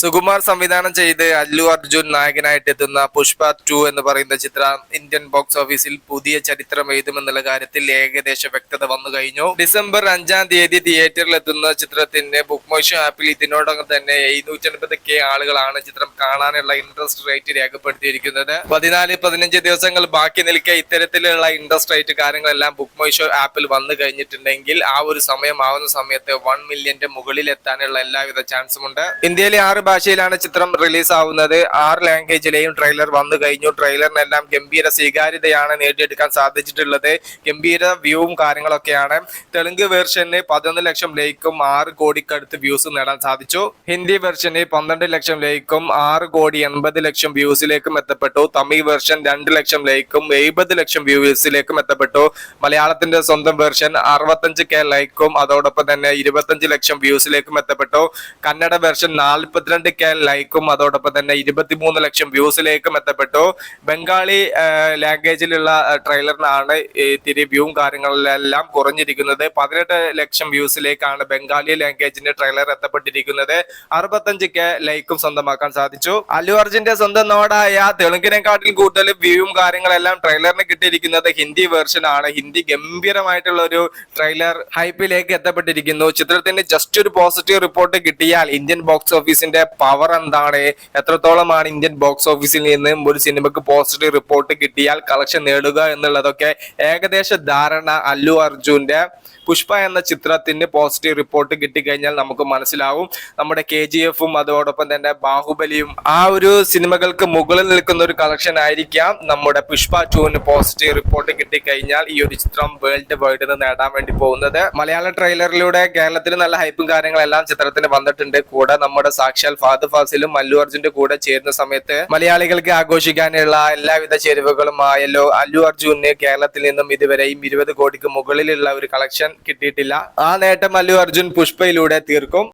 സുകുമാർ സംവിധാനം ചെയ്ത് അല്ലു അർജുൻ നായകനായിട്ട് എത്തുന്ന പുഷ്പ ടു എന്ന് പറയുന്ന ചിത്രം ഇന്ത്യൻ ബോക്സ് ഓഫീസിൽ പുതിയ ചരിത്രം എഴുതുമെന്നുള്ള കാര്യത്തിൽ ഏകദേശ വ്യക്തത വന്നു കഴിഞ്ഞു. ഡിസംബർ അഞ്ചാം തീയതി തിയേറ്ററിൽ എത്തുന്ന ചിത്രത്തിന്റെ ബുക്ക് മൈ ആപ്പിൽ ഇതിനോടകം തന്നെ എഴുന്നൂറ്റി അൻപത് കെ ആളുകളാണ് ചിത്രം കാണാനുള്ള ഇൻട്രസ്റ്റ് റേറ്റ് രേഖപ്പെടുത്തിയിരിക്കുന്നത്. പതിനാല് പതിനഞ്ച് ദിവസങ്ങൾ ബാക്കി നിൽക്കെ ഇത്തരത്തിലുള്ള ഇൻട്രസ്റ്റ് റേറ്റ് കാര്യങ്ങളെല്ലാം ബുക്ക് മൈ ആപ്പിൽ വന്നു കഴിഞ്ഞിട്ടുണ്ടെങ്കിൽ ആ ഒരു സമയം ആവുന്ന സമയത്ത് വൺ മില്യന്റെ മുകളിൽ എത്താനുള്ള എല്ലാവിധ ചാൻസും ഉണ്ട്. ഇന്ത്യയിലെ ആറ് ഭാഷയിലാണ് ചിത്രം റിലീസ് ആവുന്നത് ആറ് ലാംഗ്വേജിലെയും ട്രെയിലർ വന്നു കഴിഞ്ഞു. ട്രെയിലറിനെല്ലാം ഗംഭീര സ്വീകാര്യതയാണ് നേടിയെടുക്കാൻ സാധിച്ചിട്ടുള്ളത്. ഗംഭീര വ്യൂവും കാര്യങ്ങളൊക്കെയാണ്. തെലുങ്ക് വേർഷന് പതിനൊന്ന് ലക്ഷം ലൈക്കും ആറ് കോടിക്കടുത്ത് വ്യൂസ് നേടാൻ സാധിച്ചു. ഹിന്ദി വെർഷന് പന്ത്രണ്ട് ലക്ഷം ലൈക്കും ആറ് കോടി എൺപത് ലക്ഷം വ്യൂസിലേക്കും എത്തപ്പെട്ടു. തമിഴ് വെർഷൻ രണ്ട് ലക്ഷം ലൈക്കും എഴുപത് ലക്ഷം വ്യൂസിലേക്കും എത്തപ്പെട്ടു. മലയാളത്തിന്റെ സ്വന്തം വെർഷൻ അറുപത്തഞ്ച് കെ ലൈക്കും അതോടൊപ്പം തന്നെ ഇരുപത്തഞ്ച് ലക്ഷം വ്യൂസിലേക്കും എത്തപ്പെട്ടു. കന്നഡ വെർഷൻ നാൽപ്പത്തിരണ്ട് കെ ലൈക്കും അതോടൊപ്പം തന്നെ ഇരുപത്തിമൂന്ന് ലക്ഷം വ്യൂസിലേക്കും എത്തപ്പെട്ടു. ബംഗാളി ലാംഗ്വേജിലുള്ള ട്രെയിലറിനാണ് ഇത്തിരി വ്യൂവും കാര്യങ്ങളിലെല്ലാം കുറഞ്ഞിരിക്കുന്നത്. പതിനെട്ട് ലക്ഷം വ്യൂസിലേക്കാണ് ബംഗാളി ലാംഗ്വേജിന്റെ ട്രെയിലർ എത്തപ്പെട്ടിരിക്കുന്നത്. അറുപത്തഞ്ച് കെ ലൈക്കും സ്വന്തമാക്കാൻ സാധിച്ചു. അല്ലു അർജുന്റെ സ്വന്തം നോടായ തെലുങ്കിനെക്കാട്ടിൽ കൂടുതൽ വ്യൂവും കാര്യങ്ങളെല്ലാം ട്രെയിലറിന് കിട്ടിയിരിക്കുന്നത് ഹിന്ദി വേർഷൻ ആണ് ഹിന്ദി ഗംഭീരമായിട്ടുള്ള ഒരു ട്രെയിലർ ഹൈപ്പിലേക്ക് എത്തപ്പെട്ടിരിക്കുന്നു. ചിത്രത്തിന് ജസ്റ്റ് ഒരു പോസിറ്റീവ് റിപ്പോർട്ട് കിട്ടിയാൽ ഇന്ത്യൻ ബോക്സ് ഓഫീസിന്റെ പവർ എന്താണ്? എത്രത്തോളമാണ് ഇന്ത്യൻ ബോക്സ് ഓഫീസിൽ നിന്ന് ഒരു സിനിമക്ക് പോസിറ്റീവ് റിപ്പോർട്ട് കിട്ടിയാൽ കളക്ഷൻ നേടുക എന്നുള്ളതൊക്കെ ഏകദേശ ധാരണ അല്ലു അർജുന്റെ പുഷ്പ എന്ന ചിത്രത്തിന് പോസിറ്റീവ് റിപ്പോർട്ട് കിട്ടിക്കഴിഞ്ഞാൽ നമുക്ക് മനസ്സിലാവും. നമ്മുടെ കെ ജി എഫും അതോടൊപ്പം തന്നെ ബാഹുബലിയും ആ ഒരു സിനിമകൾക്ക് മുകളിൽ നിൽക്കുന്ന ഒരു കളക്ഷൻ ആയിരിക്കാം. നമ്മുടെ പുഷ്പ ടുവിന് പോസിറ്റീവ് റിപ്പോർട്ട് കിട്ടിക്കഴിഞ്ഞാൽ ഈ ഒരു ചിത്രം വേൾഡ് വൈഡ് നേടാൻ വേണ്ടി പോകുന്നത്. മലയാള ട്രെയിലറിലൂടെ കേരളത്തിൽ നല്ല ഹൈപ്പും കാര്യങ്ങളെല്ലാം ചിത്രത്തിന് വന്നിട്ടുണ്ട്. കൂടെ നമ്മുടെ സാക്ഷാൽ ഫാദ് ഫാസിലും അല്ലു അർജുന്റെ കൂടെ ചേരുന്ന സമയത്ത് മലയാളികൾക്ക് ആഘോഷിക്കാനുള്ള എല്ലാവിധ ചേരുവകളും ആയല്ലോ അല്ലു അർജുന് കേരളത്തിൽ നിന്നും ഇതുവരെയും ഇരുപത് കോടിക്ക് മുകളിലുള്ള ഒരു കളക്ഷൻ കിട്ടിയിട്ടില്ല. ആ നേട്ടം അല്ലു അർജുൻ പുഷ്പയിലൂടെ തീർക്കും.